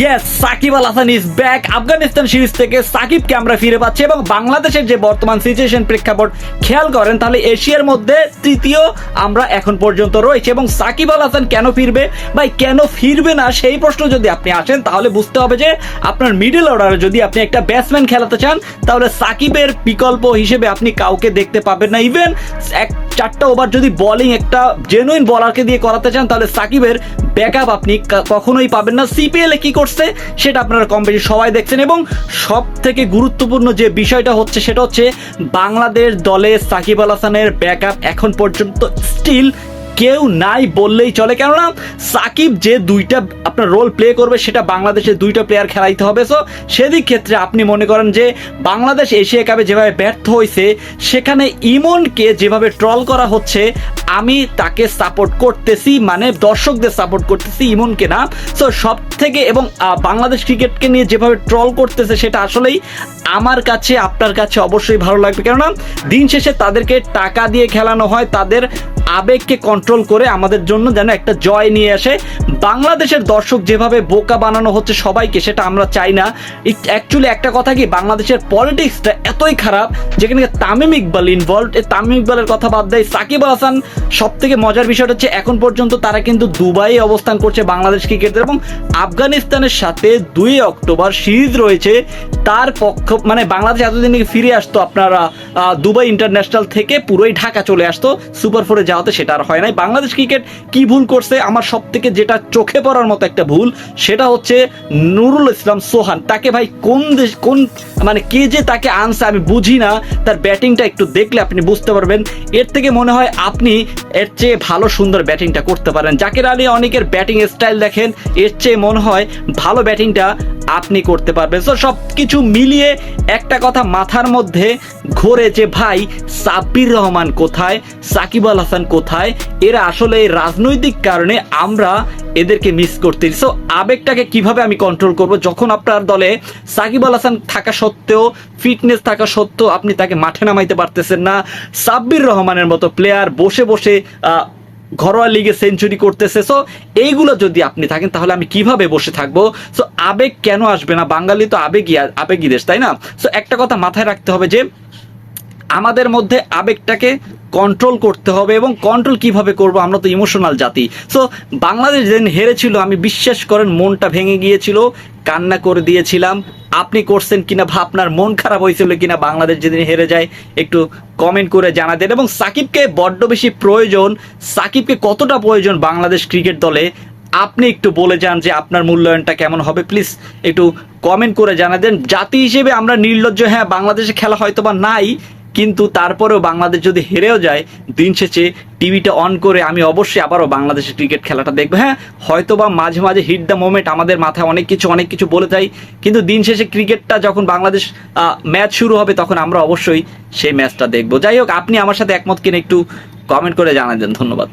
Yes Shakib Al Hasan is back Afghanistan series থেকে সাকিবকে আমরা ফিরে পাচ্ছি এবং বাংলাদেশের যে বর্তমান সিচুয়েশন প্রেক্ষাপট, খেয়াল করেন, তাহলে এশিয়ার মধ্যে তৃতীয় আমরা এখন পর্যন্ত রয়েছে এবং সাকিব আল হাসান কেন ফিরবে ভাই কেন ফিরবে না, সেই প্রশ্ন যদি আপনি আসেন, তাহলে বুঝতে হবে যে আপনার মিডল অর্ডারে যদি আপনি একটা ব্যাটসম্যান খেলাতে চান, তাহলে সাকিবের বিকল্প হিসেবে আপনি কাউকে দেখতে পাবেন না। ইভেন এক চারটা ওভার যদি বোলিং একটা জেনুইন বলারকে দিয়ে করাতে চান, তাহলে সাকিবের ব্যাকআপ আপনি কখনোই পাবেন না। সিপিএল কি করছে সেটা আপনারা কম বেশি সবাই দেখছেন। এবং সব থেকে গুরুত্বপূর্ণ যে বিষয়টা হচ্ছে, সেটা হচ্ছে বাংলাদেশ দলে সাকিব আল হাসানের ব্যাকআপ এখন পর্যন্ত স্টিল কেউ নাই বললেই চলে। কেননা সাকিব যে দুইটা আপনার রোল প্লে করবে, সেটা বাংলাদেশের দুইটা প্লেয়ার খেলাইতে হবে। সো সেদিক ক্ষেত্রে আপনি মনে করেন যে বাংলাদেশ এশিয়া কাপে যেভাবে ব্যর্থ হয়েছে সেখানে ইমনকে যেভাবে ট্রল করা হচ্ছে, আমি তাকে সাপোর্ট করতেছি মানে দর্শকদের সাপোর্ট করতেছি ইমনকে না। সো সব থেকে এবং বাংলাদেশ ক্রিকেটকে নিয়ে যেভাবে ট্রল করতেছে, সেটা আসলেই আমার কাছে, আপনার কাছে অবশ্যই ভালো লাগবে। কেননা দিন শেষে তাদেরকে টাকা দিয়ে খেলানো হয়, তাদের আবেগকে কন্ট্রোল করে আমাদের জন্য যেন একটা জয় নিয়ে আসে। বাংলাদেশের দর্শক যেভাবে বোকা বানানো হচ্ছে সবাইকে, সেটা আমরা চাই না। অ্যাকচুয়ালি একটা কথা কি, বাংলাদেশের পলিটিক্সটা এতই খারাপ, যেখানে তামিম ইকবাল ইনভলভ এই তামিম ইকবালের কথা বাদ দেয় সাকিব আল হাসান। সব থেকে মজার বিষয়টা হচ্ছে, এখন পর্যন্ত তারা কিন্তু দুবাই অবস্থান করছে বাংলাদেশ ক্রিকেটের এবং আফগানিস্তানের সাথে দুই অক্টোবর সিরিজ রয়েছে। তার পক্ষ মানে বাংলাদেশ এতদিন ফিরে আসতো আপনারা দুবাই ইন্টারন্যাশনাল থেকে পুরোই ঢাকা চলে আসতো সুপার ফোরে যাওয়াতে সেটা আর হয় নাই। বাংলাদেশ ক্রিকেট কি ভুল করছে? আমার সব থেকে যেটা চোখে পড়ার মতো একটা ভুল, সেটা হচ্ছে নুরুল ইসলাম সোহান। তাকে ভাই কোন দেশ, কোন মানে কে যে তাকে আনছে আমি বুঝি না। তার ব্যাটিংটা একটু দেখলে আপনি বুঝতে পারবেন। এর থেকে মনে হয় আপনি এর চেয়ে ভালো, সুন্দর ব্যাটিংটা করতে পারেন। জাকির আলী অনেকের ব্যাটিং স্টাইল দেখেন, এর চেয়ে মনে হয় ভালো ব্যাটিংটা আপনি করতে পারবেন। তো সব কিছু মিলিয়ে একটা কথা মাথার মধ্যে ঘোরে যে ভাই সাব্বির রহমান কোথায়? সাকিব আল হাসান কোথায়? এরা আসলে এই রাজনৈতিক কারণে আমরা এদেরকে মিস করতেছি। সো আবেগটাকে কীভাবে আমি কন্ট্রোল করব? যখন আপনার দলে সাকিব আল হাসান থাকা সত্ত্বেও ফিটনেস থাকা সত্ত্বেও আপনি তাকে মাঠে নামাইতে পারতেছেন না। সাব্বির রহমানের মতো প্লেয়ার বসে বসে ঘরোয়া লিগে সেঞ্চুরি করতেছে। সো এইগুলো যদি আপনি থাকেন, তাহলে আমি কীভাবে বসে থাকব? সো আবেগ কেন আসবে না? বাঙালি তো আবেগই আবেগই দেশ, তাই না? সো একটা কথা মাথায় রাখতে হবে যে আমাদের মধ্যে আবেগটাকে কন্ট্রোল করতে হবে এবং কন্ট্রোল কীভাবে করব? আমরা তো ইমোশনাল জাতি। সো বাংলাদেশ যেদিন হেরেছিল, আমি বিশ্বাস করেন, মনটা ভেঙে গিয়েছিল, কান্না করে দিয়েছিলাম। আপনি করছেন কিনা আপনার মন খারাপ হয়েছিল কিনা, বাংলাদেশ যেদিন হেরে যায়, একটু কমেন্ট করে জানা দেন এবং সাকিবকে বড্ড বেশি প্রয়োজন, সাকিবকে কতটা প্রয়োজন বাংলাদেশ ক্রিকেট দলে? আপনি একটু বলে যান যে আপনার মূল্যায়নটা কেমন হবে। প্লিজ একটু কমেন্ট করে জানা দেন জাতি হিসেবে আমরা নির্লজ্জ হ্যাঁ বাংলাদেশে খেলা হয়তো বা নাই কিন্তু তারপরেও বাংলাদেশ যদি হেরেও যায়, দিন শেষে টিভিটা অন করে আমি অবশ্যই আবারও বাংলাদেশের ক্রিকেট খেলাটা দেখব। হ্যাঁ হয়তো বা মাঝে মাঝে হিট দ্য মোমেন্ট আমাদের মাথায় অনেক কিছু অনেক কিছু বলে যাই কিন্তু দিন শেষে ক্রিকেটটা যখন বাংলাদেশ ম্যাচ শুরু হবে, তখন আমরা অবশ্যই সেই ম্যাচটা দেখব। যাই হোক, আপনি আমার সাথে একমত কিনা একটু কমেন্ট করে জানাই জানাবেন ধন্যবাদ।